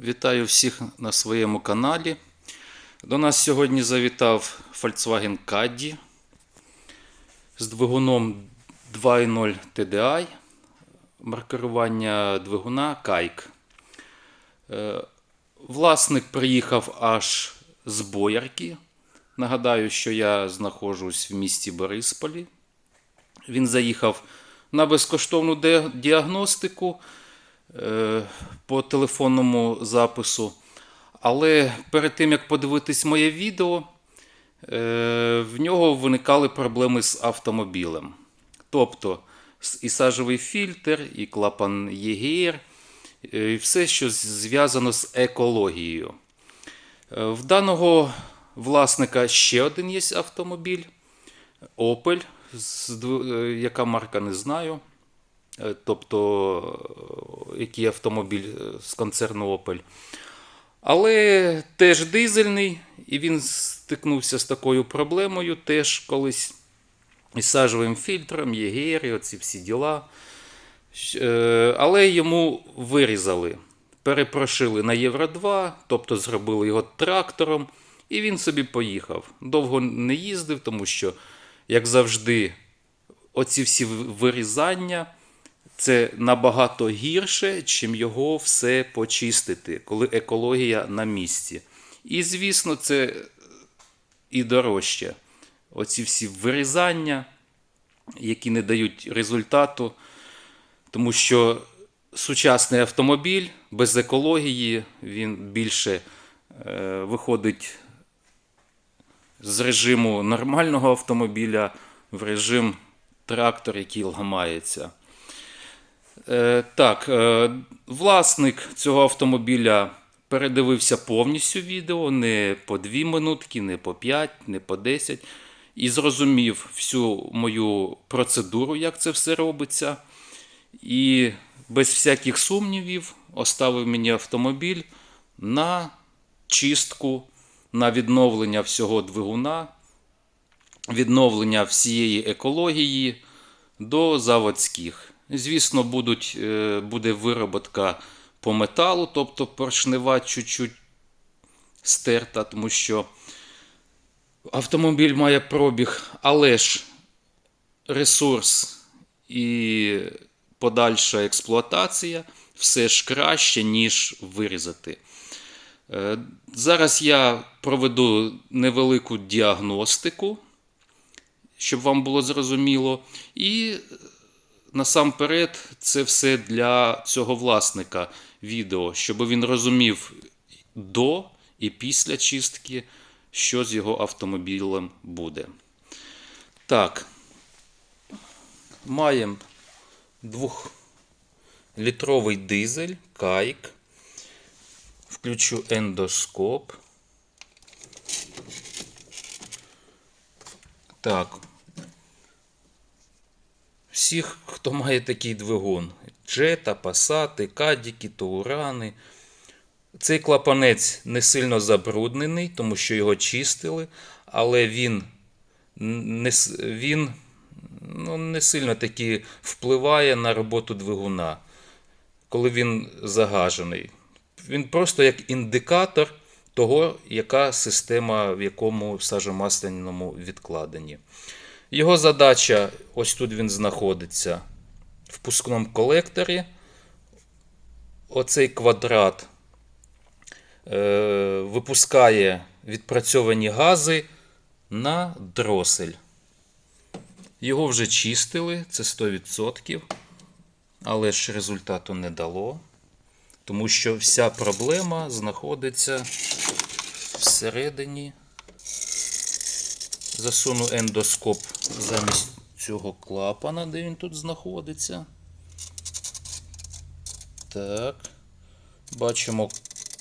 Вітаю всіх на своєму каналі. До нас сьогодні завітав Volkswagen Caddy з двигуном 2.0 TDI, маркерування двигуна Кайк. Е, Власник приїхав аж з Боярки. Нагадаю, що я знаходжусь в місті Борисполі. Він заїхав на безкоштовну діагностику по телефонному запису. Але перед тим як подивитись моє відео, е, в нього виникали проблеми з автомобілем. Тобто і сажовий фільтр, і клапан ЄГР, е, і все, що зв'язано з екологією. Е, В даного власника ще один є автомобіль Opel, е, яка марка не знаю. Е, Тобто, е, який автомобіль е, з концерну Opel. Але теж дизельний, і він стикнувся з такою проблемою теж колись із сажовим фільтром, ЄГР, і оці всі діла. Але йому вирізали, перепрошили на Євро 2, тобто зробили його трактором, і він собі поїхав. Довго не їздив, тому що, як завжди, оці всі вирізання це набагато гірше, чим його все почистити, коли екологія на місці. І, звісно, це і дорожче. Оці всі вирізання, які не дають результату, тому що сучасний автомобіль без екології він більше е, виходить з режиму нормального автомобіля в режим трактор, який ламається. Е, так, е, власник цього автомобіля передивився повністю відео, не по 2 минутки, не по 5, не по 10, і зрозумів всю мою процедуру, як це все робиться. І без всяких сумнівів оставив мені автомобіль на чистку, на відновлення всього двигуна, відновлення всієї екології до заводських. Звісно, будуть, е, буде вироботка по металу, тобто поршнева чуть-чуть стерта, тому що автомобіль має пробіг, але ж ресурс і подальша експлуатація все ж краще, ніж вирізати. Е, Зараз я проведу невелику діагностику, щоб вам було зрозуміло. І насамперед це все для цього власника відео, щоб він розумів до і після чистки, що з його автомобілем буде. Так, маємо двохлітровий дизель, кайк. Включу ендоскоп. Так. Всіх, хто має такий двигун: джета, пасати, кадіки, таурани. Цей клапанець не сильно забруднений, тому що його чистили, але він не, він, ну, не сильно таки впливає на роботу двигуна, коли він загажений. Він просто як індикатор того, яка система в якому сажомасляному відкладенні. Його задача, ось тут він знаходиться в пускному колекторі. Оцей квадрат е, випускає відпрацьовані гази на дросель. Його вже чистили, це 100%, але ж результату не дало, тому що вся проблема знаходиться всередині. Засуну ендоскоп замість цього клапана, де він тут знаходиться. Так. Бачимо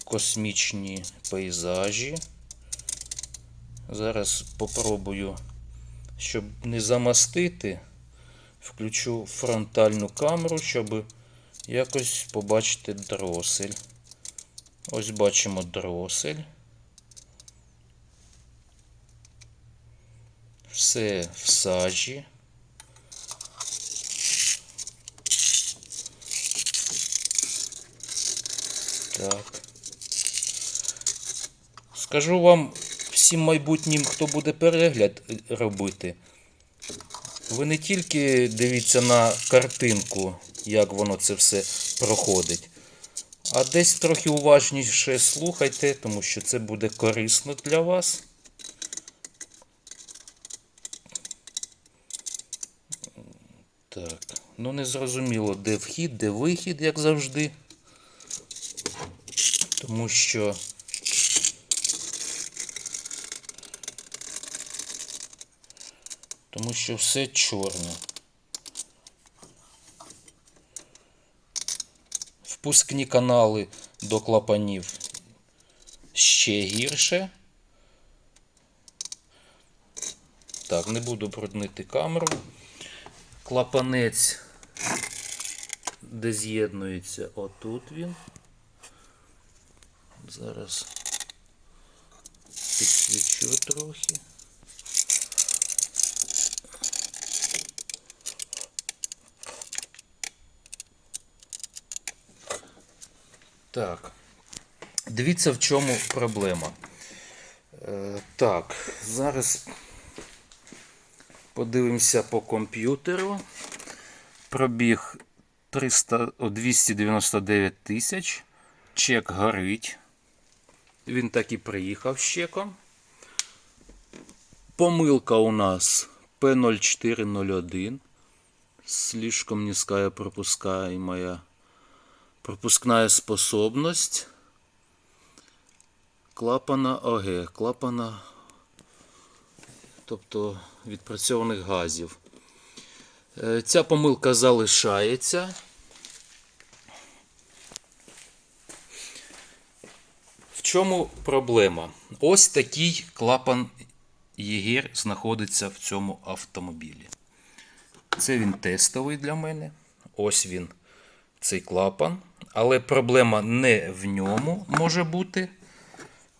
космічні пейзажі. Зараз попробую, щоб не замастити, включу фронтальну камеру, щоб якось побачити дросель. Ось бачимо дросель. Все в сажі. Так. Скажу вам всім майбутнім, хто буде перегляд робити. Ви не тільки дивіться на картинку, як воно це все проходить, а десь трохи уважніше слухайте, тому що це буде корисно для вас. Так, ну не зрозуміло, де вхід, де вихід, як завжди. Тому що тому що все чорне. Впускні канали до клапанів ще гірше. Так, не буду бруднити камеру. Клапанець, де з'єднується, отут він. Зараз підсвічу трохи. Так. Дивіться, в чому проблема. Е, так, зараз подивимося по комп'ютеру. Пробіг 300, 299 тисяч. Чек горить. Він так і приїхав з чеком. Помилка у нас P0401. Слишком низкая пропускаемая пропускная способность клапана ОГ, клапана, тобто відпрацьованих газів. Е, Ця помилка залишається. В чому проблема? Ось такий клапан ЄГР знаходиться в цьому автомобілі. Це він тестовий для мене. Ось він, цей клапан. Але проблема не в ньому може бути.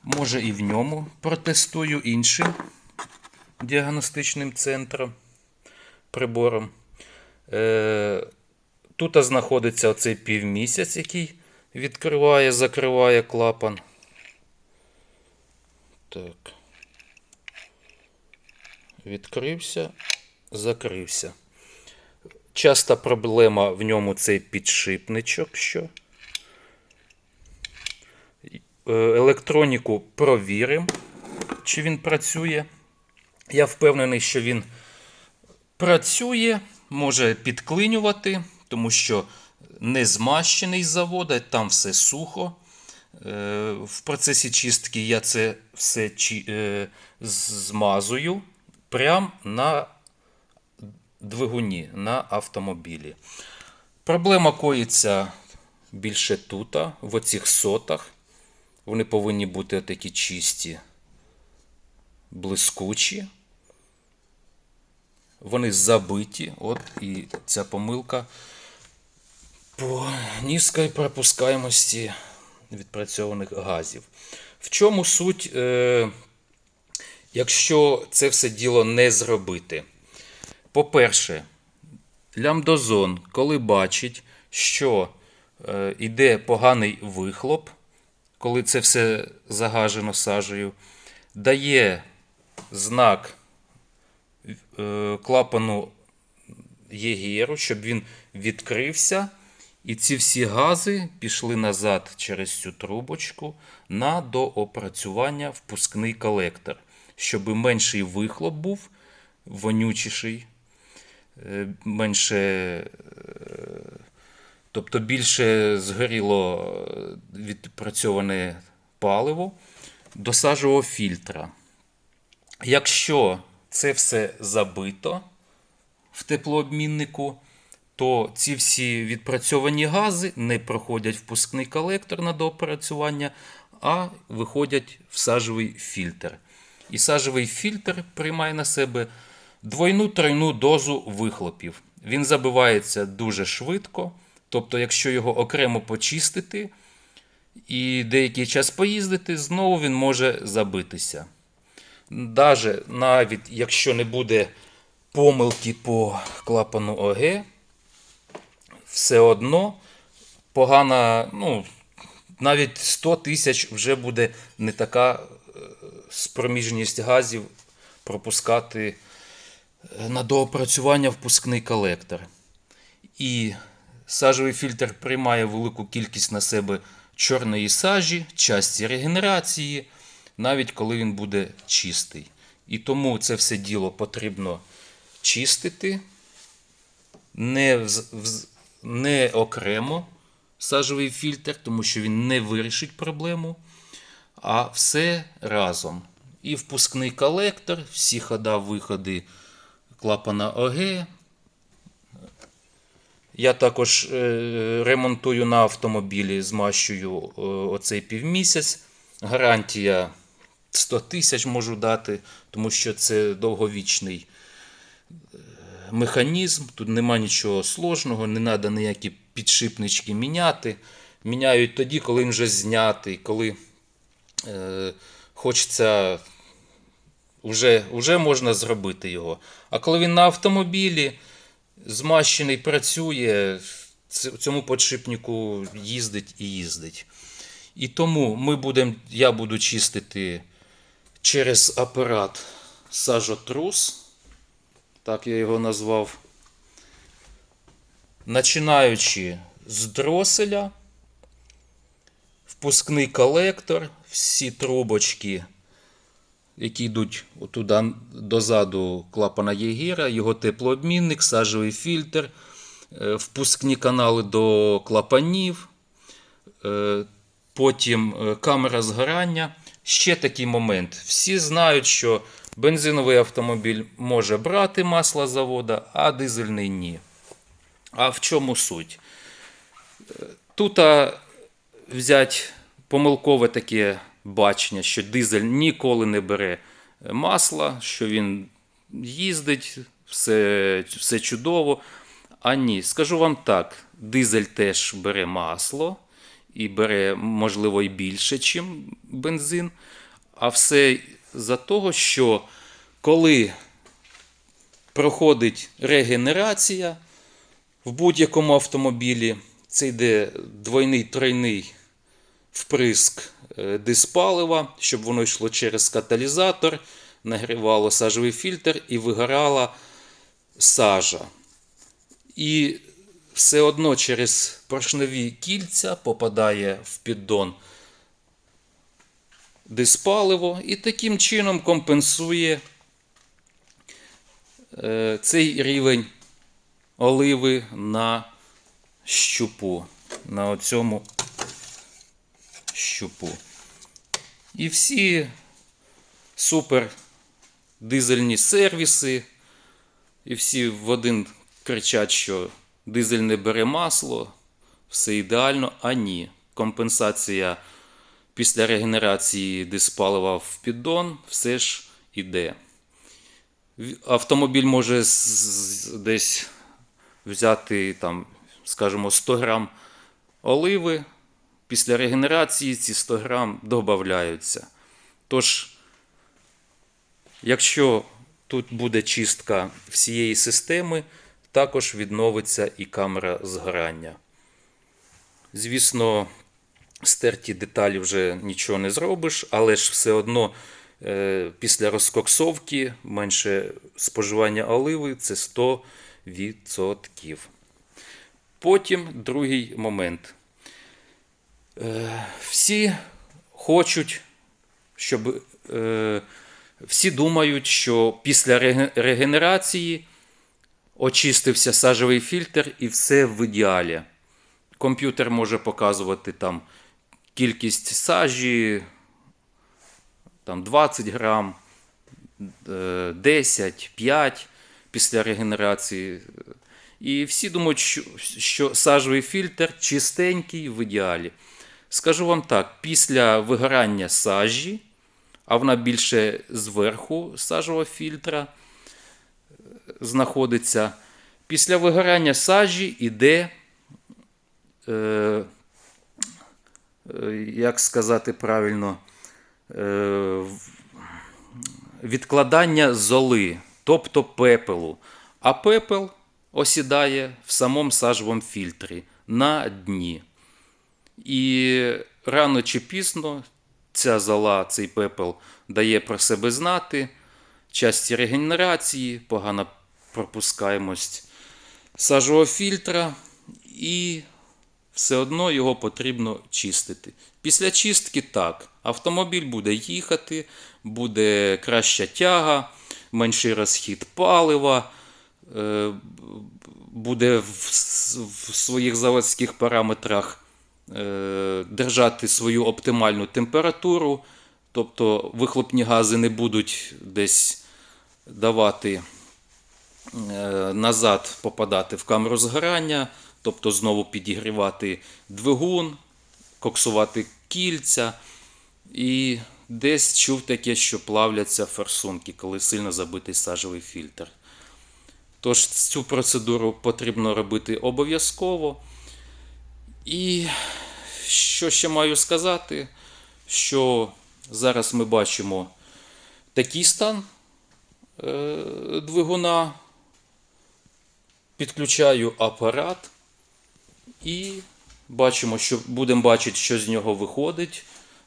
Може і в ньому. Протестую іншим діагностичним центром, прибором. Е, Тут знаходиться оцей півмісяць, який відкриває, закриває клапан. Так. Відкрився, закрився. Часта проблема в ньому цей підшипничок. що. Е, Електроніку провіримо, чи він працює. Я впевнений, що він працює, може підклинювати, тому що не змащений з завода, там все сухо. Е, В процесі чистки я це все е, змазую прямо на двигуні на автомобілі. Проблема коїться більше тут, в оцих сотах. Вони повинні бути такі чисті, блискучі. Вони забиті. От і ця помилка по низькій пропускаємості відпрацьованих газів. В чому суть, е, якщо це все діло не зробити? По-перше, лямдозон, коли бачить, що е, йде поганий вихлоп, коли це все загажено сажею, дає знак клапану ЄГРу, щоб він відкрився, і ці всі гази пішли назад через цю трубочку на доопрацювання впускний колектор, щоб менший вихлоп був, вонючіший, е, менше, е, тобто більше згоріло е, відпрацьоване паливо, досаджував фільтра. Якщо це все забито в теплообміннику, то ці всі відпрацьовані гази не проходять впускний колектор на доопрацювання, а виходять в сажевий фільтр. І сажевий фільтр приймає на себе двойну тройну дозу вихлопів. Він забивається дуже швидко. Тобто, якщо його окремо почистити і деякий час поїздити, знову він може забитися. Даже навіть якщо не буде помилки по клапану ОГ, все одно погана, ну, навіть 100 тисяч вже буде не така е, спроміжність газів пропускати е, на доопрацювання впускний колектор. І сажовий фільтр приймає велику кількість на себе чорної сажі, часті регенерації, навіть коли він буде чистий. І тому це все діло потрібно чистити не, вз- не окремо сажовий фільтр, тому що він не вирішить проблему, а все разом. І впускний колектор, всі хода-виходи клапана ОГ. Я також е, ремонтую на автомобілі, змащую е, оцей півмісяць. Гарантія 100 тисяч можу дати, тому що це довговічний механізм, тут нема нічого сложного, не треба ніякі підшипнички міняти. Міняють тоді, коли він вже знятий, коли е, хочеться, вже, вже можна зробити його. А коли він на автомобілі змащений працює, цьому подшипнику їздить і їздить. І тому ми будем, я буду чистити через апарат сажотрус так я його назвав. Починаючи з дроселя, впускний колектор, всі трубочки, які йдуть туди дозаду клапана Єгіра, його теплообмінник, сажовий фільтр, е, впускні канали до клапанів, е, потім е, камера згорання. Ще такий момент. Всі знають, що бензиновий автомобіль може брати масло завода, а дизельний ні. А в чому суть? Тут а, взять помилкове таке бачення, що дизель ніколи не бере масла, що він їздить, все, все чудово. А ні, скажу вам так: дизель теж бере масло і бере, можливо, і більше, ніж бензин. А все за того, що коли проходить регенерація в будь-якому автомобілі, це йде двойний тройний вприск е, диспалива, щоб воно йшло через каталізатор, нагрівало сажовий фільтр і вигорала сажа. І все одно через поршневі кільця попадає в піддон диспаливо і таким чином компенсує е, цей рівень оливи на щупу, на оцьому щупу. І всі супер дизельні сервіси, і всі в один кричать, що дизель не бере масло, все ідеально, а ні. Компенсація після регенерації диспалива в піддон все ж іде. Автомобіль може десь взяти, там, скажімо, 100 грам оливи. Після регенерації ці 100 грам додаються. Тож, якщо тут буде чистка всієї системи, також відновиться і камера згорання. Звісно, стерті деталі вже нічого не зробиш, але ж все одно е, після розкоксовки менше споживання оливи це 100%. Потім другий момент. Е, всі хочуть, щоб е, всі думають, що після регенерації очистився сажовий фільтр і все в ідеалі. Комп'ютер може показувати там кількість сажі, там 20 грам, е, 10, 5 після регенерації. І всі думають, що, сажовий фільтр чистенький в ідеалі. Скажу вам так: після вигорання сажі, а вона більше зверху сажового фільтра е, знаходиться, після вигорання сажі йде, е, е, як сказати правильно, е, відкладання золи, тобто пепелу. А пепел осідає в самому сажовому фільтрі на дні. І рано чи пізно ця зола, цей пепел дає про себе знати. Часті регенерації, погана пропускаємость сажового фільтра, і все одно його потрібно чистити. Після чистки так, автомобіль буде їхати, буде краща тяга, менший розхід палива, е, буде в, в своїх заводських параметрах е, держати свою оптимальну температуру, тобто вихлопні гази не будуть десь давати е, назад попадати в камеру згорання, тобто знову підігрівати двигун, коксувати кільця. І десь чув таке, що плавляться форсунки, коли сильно забитий сажевий фільтр. Тож цю процедуру потрібно робити обов'язково. І що ще маю сказати, що зараз ми бачимо такий стан двигуна, підключаю апарат і бачимо, що будемо бачити, що з нього виходить.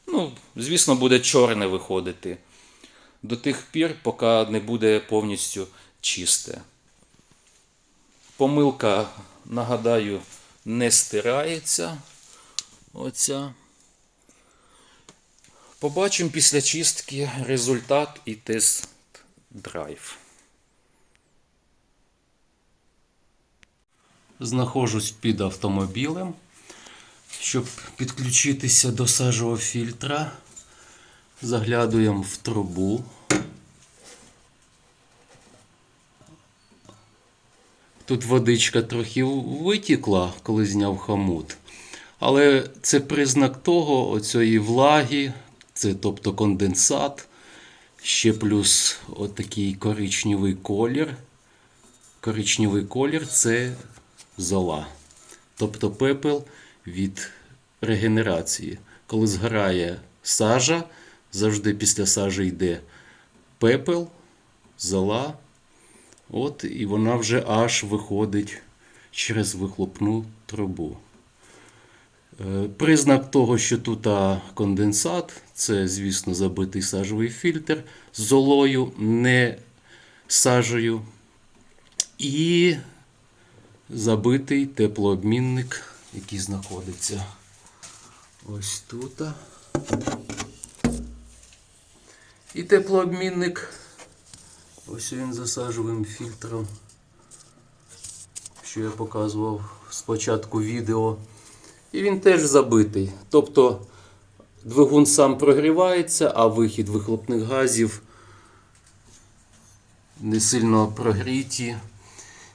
Ну, звісно, буде чорне виходити до тих пір, поки не буде повністю чисте. Помилка, нагадаю, не стирається. Оця. Побачимо після чистки результат і тест драйв. Знаходжусь під автомобілем, щоб підключитися до сажового фільтра. Заглядуємо в трубу. Тут водичка трохи витікла, коли зняв хомут. Але це признак того, оцієї влаги, це тобто конденсат, ще плюс отакий коричневий колір. Коричневий колір це зола. Тобто пепел від регенерації. Коли згорає сажа, завжди після сажі йде пепел, зола. От, і вона вже аж виходить через вихлопну трубу. Е, Признак того, що тут конденсат, це, звісно, забитий сажовий фільтр з золою, не сажею. І забитий теплообмінник, який знаходиться ось тут. І теплообмінник. Ось він за фільтром, що я показував спочатку відео. І він теж забитий. Тобто двигун сам прогрівається, а вихід вихлопних газів не сильно прогріті.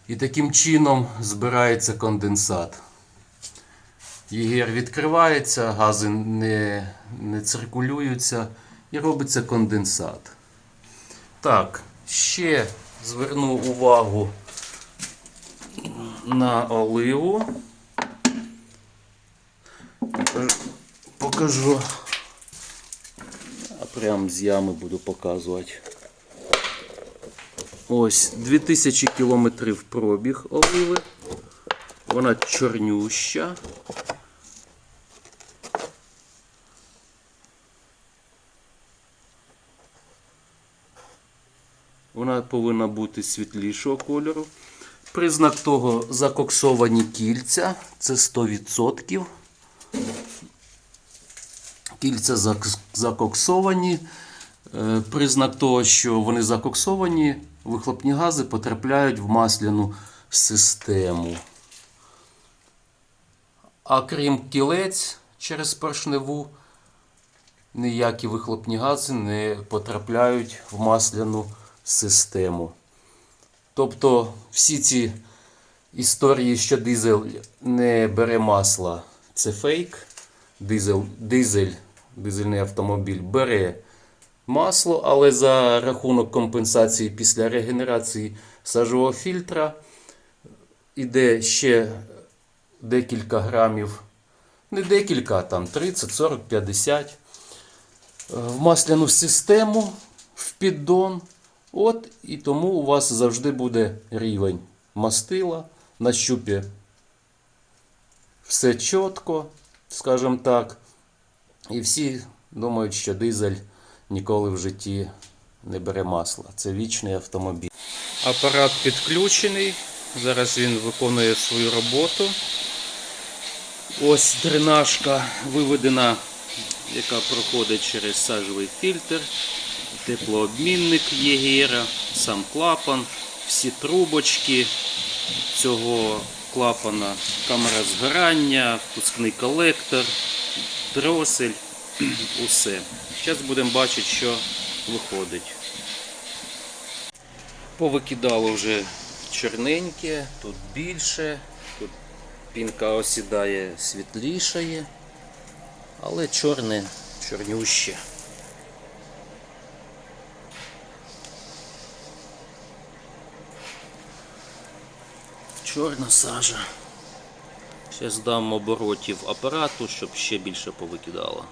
І таким чином збирається конденсат. Єгер відкривається, гази не, не циркулюються і робиться конденсат. Так, ще зверну увагу на оливу. Покажу. А прям з ями буду показувати. Ось 2000 кілометрів пробіг оливи. Вона чорнюща. Вона повинна бути світлішого кольору. Признак того закоксовані кільця. Це 100%. Кільця закоксовані. Е, Признак того, що вони закоксовані, вихлопні гази потрапляють в масляну систему. А крім кілець через поршневу, ніякі вихлопні гази не потрапляють в масляну систему. Тобто всі ці історії, що дизель не бере масла, це фейк. Дизель, дизель, дизельний автомобіль бере масло, але за рахунок компенсації після регенерації сажового фільтра іде ще декілька грамів, не декілька, а там 30, 40, 50 е, в масляну систему, в піддон. От, і тому у вас завжди буде рівень мастила на щупі. Все чітко, скажімо так. І всі думають, що дизель ніколи в житті не бере масла. Це вічний автомобіль. Апарат підключений. Зараз він виконує свою роботу. Ось дренажка виведена, яка проходить через сажовий фільтр, теплообмінник ЄГР, сам клапан, всі трубочки цього клапана, камера згорання, впускний колектор, дросель, усе. Зараз будемо бачити, що виходить. Повикидало вже чорненьке, тут більше, тут пінка осідає світлішає, але чорне чорнюще. Чорна сажа. Зараз дам оборотів апарату, щоб ще більше повикидало.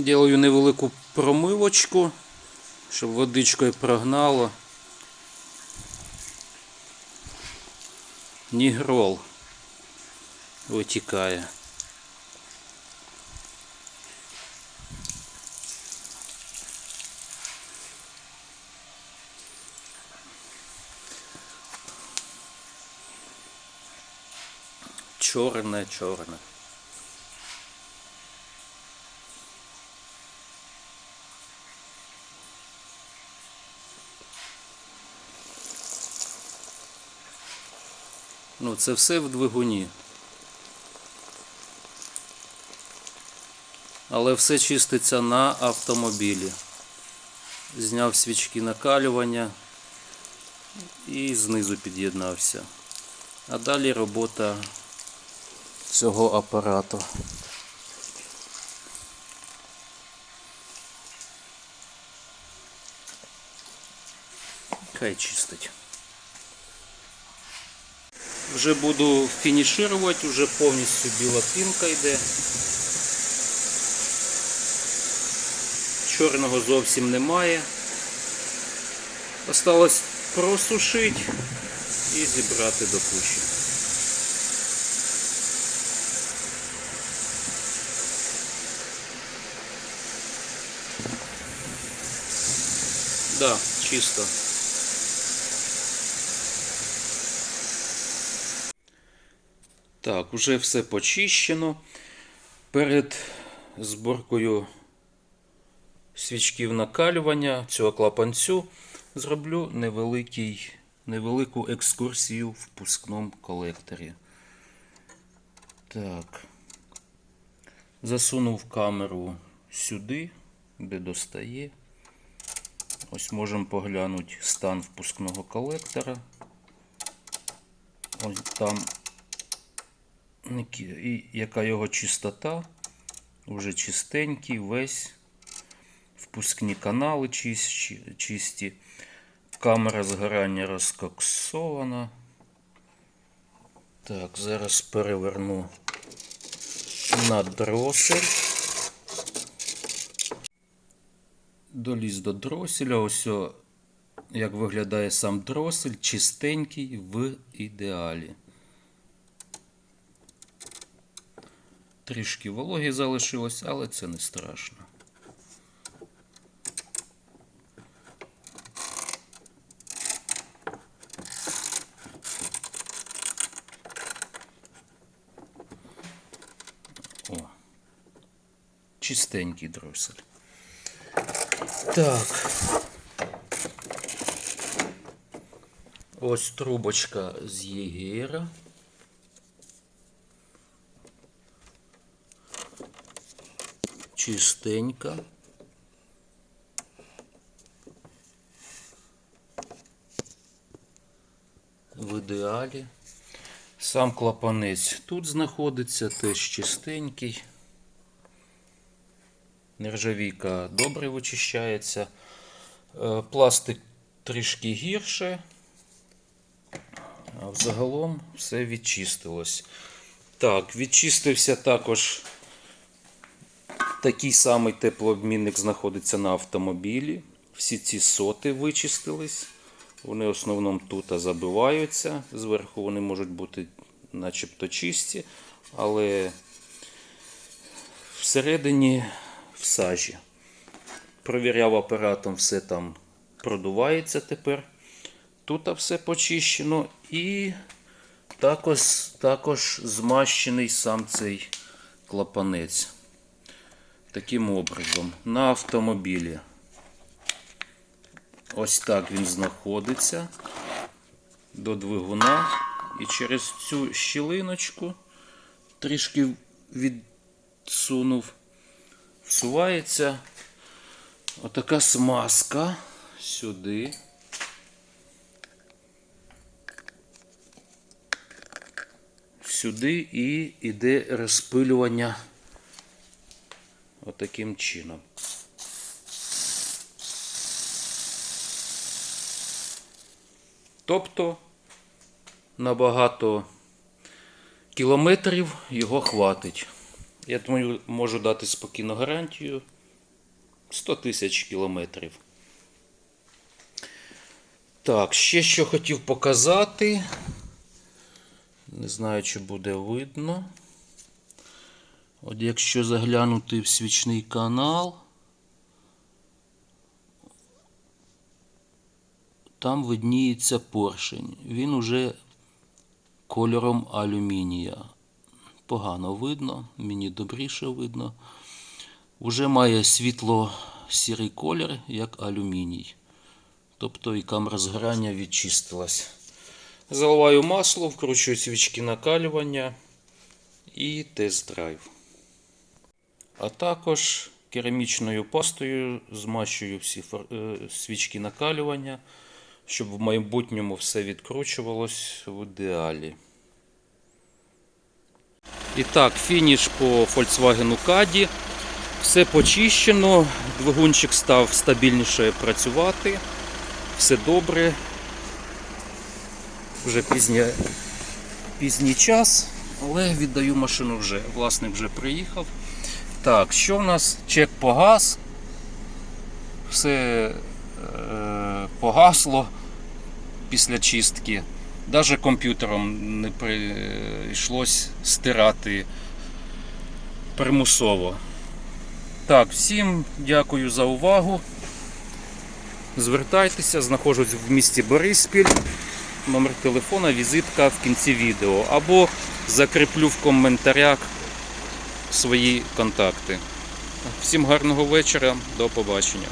Делаю невелику промивочку, щоб водичкою прогнало. Нігрол витікає. Чорне, чорне. Ну, це все в двигуні. Але все чиститься на автомобілі. Зняв свічки накалювання і знизу під'єднався. А далі робота цього апарату. Хай чистить. Вже буду фінішувати, вже повністю біла пінка йде. Чорного зовсім немає. Осталось просушити і зібрати до кучі. Да, чисто. Так, вже все почищено. Перед зборкою свічків накалювання цього клапанцю зроблю невеликий, невелику екскурсію в впускному колекторі. Так. Засунув камеру сюди, де достає. Ось можемо поглянути стан впускного колектора. Ось там і яка його чистота. Вже чистенький, весь. Впускні канали чисті, чисті. Камера згорання розкоксована. Так, зараз переверну на дросель. Доліз до дроселя. Ось як виглядає сам дросель, чистенький в ідеалі. Трішки вологі залишилось, але це не страшно. О, чистенький дросель. Так. Ось трубочка з Єгера. Чистенька. В ідеалі. Сам клапанець тут знаходиться, теж чистенький. Нержавійка добре вичищається. Е, Пластик трішки гірше. А взагалом все відчистилось. Так, відчистився також такий самий теплообмінник знаходиться на автомобілі. Всі ці соти вичистились. Вони в основному тут забиваються. Зверху вони можуть бути начебто чисті, але всередині в сажі. Провіряв апаратом, все там продувається тепер. Тут все почищено і також, також змащений сам цей клапанець. Таким образом, на автомобілі. Ось так він знаходиться до двигуна. І через цю щілиночку трішки відсунув, всувається отака смазка сюди. Сюди і йде розпилювання отаким чином. Тобто на багато кілометрів його хватить. Я думаю, можу дати спокійно гарантію 100 тисяч кілометрів. Так, ще що хотів показати. Не знаю, чи буде видно. От якщо заглянути в свічний канал, там видніється поршень. Він уже кольором алюмінія. Погано видно, мені добріше видно. Уже має світло-сірий колір, як алюміній. Тобто і камера згорання відчистилась. Заливаю масло, вкручую свічки накалювання і тест-драйв. А також керамічною пастою змащую всі е, свічки накалювання, щоб в майбутньому все відкручувалось в ідеалі. І так, фініш по Volkswagen Caddy. Все почищено, двигунчик став стабільніше працювати. Все добре. Вже пізня... пізній час, але віддаю машину вже. Власник вже приїхав. Так, що в нас? Чек погас. Все е, погасло після чистки. Навіть комп'ютером не прийшлось стирати примусово. Так, всім дякую за увагу. Звертайтеся, знаходжусь в місті Бориспіль. Номер телефона, візитка в кінці відео. Або закріплю в коментарях свої контакти. Всім гарного вечора, до побачення.